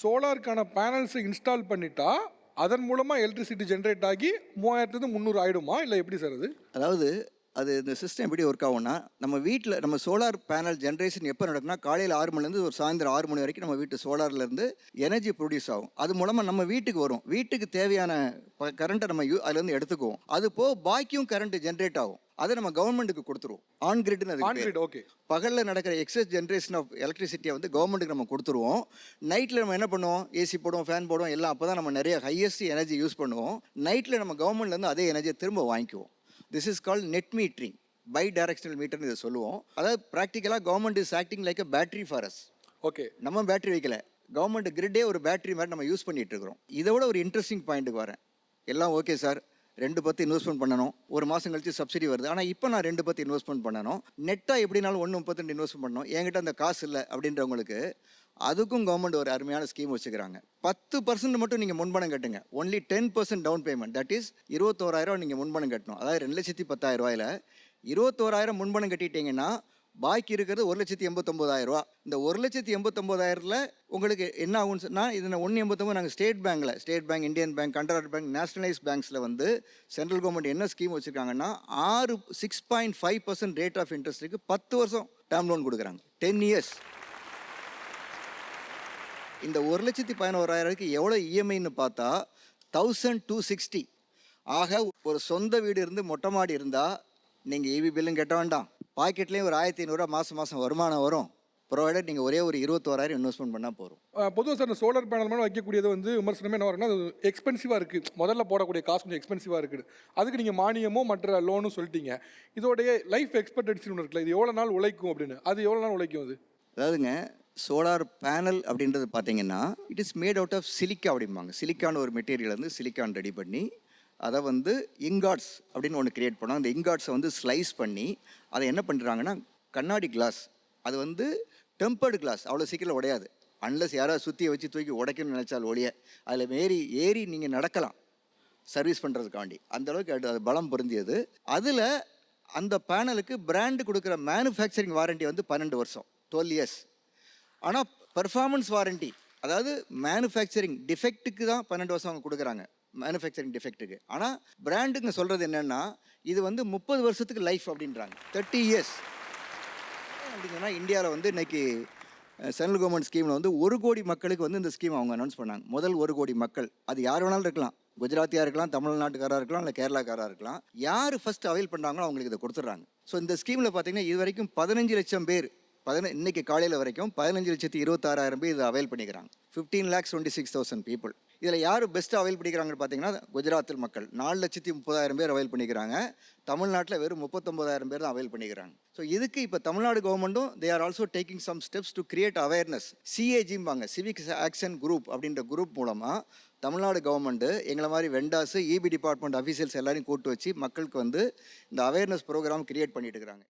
சோலாருக்கான பேனல்ஸை install பண்ணிட்டா அதன் மூலமாக எலக்ட்ரிசிட்டி ஜென்ரேட் ஆகி மூவாயிரத்துலேருந்து முந்நூறு ஆகிடுமா இல்லை எப்படி சார் அது? அதாவது அது இந்த சிஸ்டம் எப்படி ஒர்க் ஆகும்னா நம்ம வீட்டில் நம்ம சோலார் பேனல் ஜென்ரேஷன் எப்போ நடக்கும்னா காலையில் ஆறு மணிலேருந்து ஒரு சாயந்தரம் ஆறு மணி வரைக்கும் நம்ம வீட்டு சோலார்லேருந்து எனர்ஜி ப்ரொடியூஸ் ஆகும். அது மூலமாக நம்ம வீட்டுக்கு வரும். வீட்டுக்கு தேவையான கரண்ட்டை நம்ம யூ அதுலேருந்து எடுத்துக்குவோம். அது போக பாக்கியும் கரண்ட் ஜென்ரேட் ஆகும். அதை நம்ம கவர்மெண்ட்டுக்கு கொடுத்துருவோம். ஆன் கிரிட்னு ஓகே பகலில் நடக்கிற எக்ஸஸ் ஜென்ரேஷன் ஆஃப் எலக்ட்ரிசிட்டியை வந்து கவர்மெண்ட்டுக்கு நம்ம கொடுத்துருவோம். நைட்டில் நம்ம என்ன பண்ணுவோம்? ஏசி போடுவோம் ஃபேன் போடுவோம் எல்லாம் அப்போ தான் நம்ம நிறைய ஹையஸ்ட் எனர்ஜி யூஸ் பண்ணுவோம். நைட்டில் நம்ம கவர்மெண்ட்லேருந்து அதே எனர்ஜியை திரும்ப வாங்கிக்குவோம். This is called net metering bidirectional மீட்டர்னு இதை சொல்லுவோம். அதாவது ப்ராக்டிக்கலாக government is acting like a battery for us okay நம்ம பேட்டரி வைக்கல. கவர்மெண்ட் கிரிட்டே ஒரு பேட்டரி மாதிரி நம்ம யூஸ் பண்ணிட்டு இருக்கிறோம். இதை விட ஒரு இன்ட்ரெஸ்டிங் பாயிண்ட்டுக்கு வரேன். எல்லாம் ஓகே சார் ரெண்டு பத்து இன்வெஸ்ட்மெண்ட் பண்ணணும். ஒரு மாதம் கழிச்சு சப்சிடி வருது. ஆனால் இப்போ நான் ரெண்டு பத்து இன்வெஸ்ட்மெண்ட் பண்ணணும். நெட்டாக எப்படினாலும் ஒன்று முப்பத்தெண்டு இன்வெஸ்ட் பண்ணணும். என்கிட்ட அந்த காசு இல்லை அப்படின்றவங்களுக்கு அதுக்கும் கவர்மெண்ட் ஒரு அருமையான ஸ்கீம் வச்சுக்கிறாங்க. பத்து பர்சன்ட் மட்டும் நீங்கள் முன்பணம் கட்டுங்க. Only ten percent down payment that is இருபத்தோராயிரம் நீங்கள் முன்பணம் கட்டணும். அதாவது ரெண்டு லட்சத்தி பத்தாயிரம் ரூபாயில் இருபத்தோராயிரம் முன்பணம் கட்டிட்டீங்கன்னா பாக்கி இருக்கிறது ஒரு லட்சத்தி எண்பத்தொம்போதாயிரம் ரூபா இந்த ஒரு லட்சத்தி எண்பத்தொம்போதாயிரத்தில் உங்களுக்கு என்ன ஆகும்னு சொன்னால் இதில் ஒன்று எண்பத்தொம்பது நாங்கள் ஸ்டேட் பேங்க்கில் state bank Indian bank contract bank nationalise பேங்க்ஸில் வந்து சென்ட்ரல் கவர்மெண்ட் என்ன ஸ்கீம் வச்சுருக்காங்கன்னா ஆறு six point five percent rate of இன்ட்ரெஸ்ட்டுக்கு பத்து வருஷம் டேர்ம் லோன் கொடுக்குறாங்க. டென் இயர்ஸ் இந்த ஒரு லட்சத்தி பதினோராயிரத்துக்கு எவ்வளோ இஎம்ஐன்னு பார்த்தா தௌசண்ட் டூ சிக்ஸ்டி ஆக ஒரு சொந்த வீடு இருந்து மொட்டை மாடி இருந்தால் நீங்கள் ஈவி பில்லும் கட்ட வேண்டாம். பாக்கெட்லேயும் ஒரு ஆயிரத்தி ஐநூறுரூவா மாதம் மாதம் வருமானம் வரும். ப்ரொவைடட் நீங்கள் ஒரே ஒரு இருபத்தோராயிரம் இன்வெஸ்ட்மெண்ட் பண்ணால் போதும். பொதுவாக சார் இந்த சோலார் பேனல் மேலே வைக்கக்கூடியது வந்து விமர்சனமே என்ன வரும்னா அது எக்ஸ்பென்சிவாக இருக்குது முதல்ல போடக்கூடிய காசு கொஞ்சம் எக்ஸ்பென்சிவாக இருக்குது. அதுக்கு நீங்கள் மானியமோ மற்ற லோனும் சொல்லிட்டீங்க. இதோடைய லைஃப் எக்ஸ்பெக்டன்சி ஒன்று இருக்குல்ல இது எவ்வளோ நாள் உழைக்கும் அப்படின்னு. அது எவ்வளோ நாள் உழைக்கும் அது? அதாவதுங்க சோலார் பேனல் அப்படின்றது பார்த்தீங்கன்னா it is made out of silica அப்படிம்பாங்க. சிலிக்கான ஒரு மெட்டீரியல் வந்து சிலிக்கான் ரெடி பண்ணி அதை வந்து இங்காட்ஸ் அப்படின்னு ஒன்று கிரியேட் பண்ணோம். அந்த இங்காட்ஸை வந்து ஸ்லைஸ் பண்ணி அதை என்ன பண்ணுறாங்கன்னா கண்ணாடி கிளாஸ் அது வந்து டெம்பர்டு கிளாஸ் அவ்வளோ சீக்கிரம் உடையாது. அன்லஸ் யாராவது சுற்றியை வச்சு தூக்கி உடைக்கணும்னு நினச்சால் ஒழிய அதில் ஏறி ஏறி நீங்கள் நடக்கலாம். சர்வீஸ் பண்ணுறதுக்காண்டி அந்த அளவுக்கு அது அது பலம் பொருந்தியது. அதில் அந்த பேனலுக்கு பிராண்டு கொடுக்குற மேனுஃபேக்சரிங் வாரண்டி வந்து பன்னெண்டு வருஷம். டுவெல் இயர்ஸ் ஆனால் பர்ஃபார்மன்ஸ் வாரண்டி அதாவது மேனுஃபேக்சரிங் டிஃபெக்ட்டுக்கு தான் பன்னெண்டு வருஷம் அவங்க கொடுக்குறாங்க. மேனுஃபேக்சரிங் டிஃபெக்ட்டுக்கு ஆனால் பிராண்டுங்க சொல்கிறது என்னென்னா இது வந்து முப்பது வருஷத்துக்கு லைஃப் அப்படின்றாங்க. தேர்ட்டி இயர்ஸ் அப்படிங்கன்னா இந்தியாவில் வந்து இன்னைக்கு சென்ட்ரல் கவர்மெண்ட் ஸ்கீமில் வந்து ஒரு கோடி மக்களுக்கு வந்து இந்த ஸ்கீம் அவங்க அனௌன்ஸ் பண்ணாங்க. முதல் ஒரு கோடி மக்கள். அது யார் வேணாலும் இருக்கலாம். குஜராத்தியாக இருக்கலாம் தமிழ்நாட்டுக்காராக இருக்கலாம் இல்லை கேரளாக்காராக இருக்கலாம். யார் ஃபஸ்ட் அவைல் பண்ணுறாங்களோ அவங்களுக்கு இதை கொடுத்துட்றாங்க. ஸோ இந்த ஸ்கீமில் பார்த்தீங்கன்னா இது வரைக்கும் பதினஞ்சு லட்சம் பேர் பதின இன்னைக்கு காலையில் வரைக்கும் பதினஞ்சு லட்சத்தி இருபத்தாறாயிரம் பேர் இதை அவைல் பண்ணிக்கிறாங்க. Fifteen lakhs twenty six thousand people இதில் யார் பெஸ்ட்டாக அவைல் பண்ணிக்கிறாங்கன்னு பார்த்தீங்கன்னா குஜராத்தில் மக்கள். நாலு லட்சத்தி முப்பதாயிரம் பேர் அவைல் பண்ணிக்கிறாங்க. தமிழ்நாட்டில் வெறும் முப்பத்தொம்பதாயிரம் பேர் தான் அவைல் பண்ணிக்கிறாங்க. ஸோ இதுக்கு இப்போ தமிழ்நாடு கவர்மெண்ட்டும் they are also taking some steps to create awareness சிஏஜிம்பாங்க civic action group அப்படின்ற குரூப் மூலமாக தமிழ்நாடு கவர்மெண்ட்டு எங்களை மாதிரி வெண்டாஸு இபி டிபார்ட்மெண்ட் அஃபீஷியல்ஸ் எல்லாரையும் கூட்டு வச்சு மக்களுக்கு வந்து இந்த அவேர்னஸ் ப்ரோக்ராம் கிரியேட் பண்ணிட்டு இருக்கிறாங்க.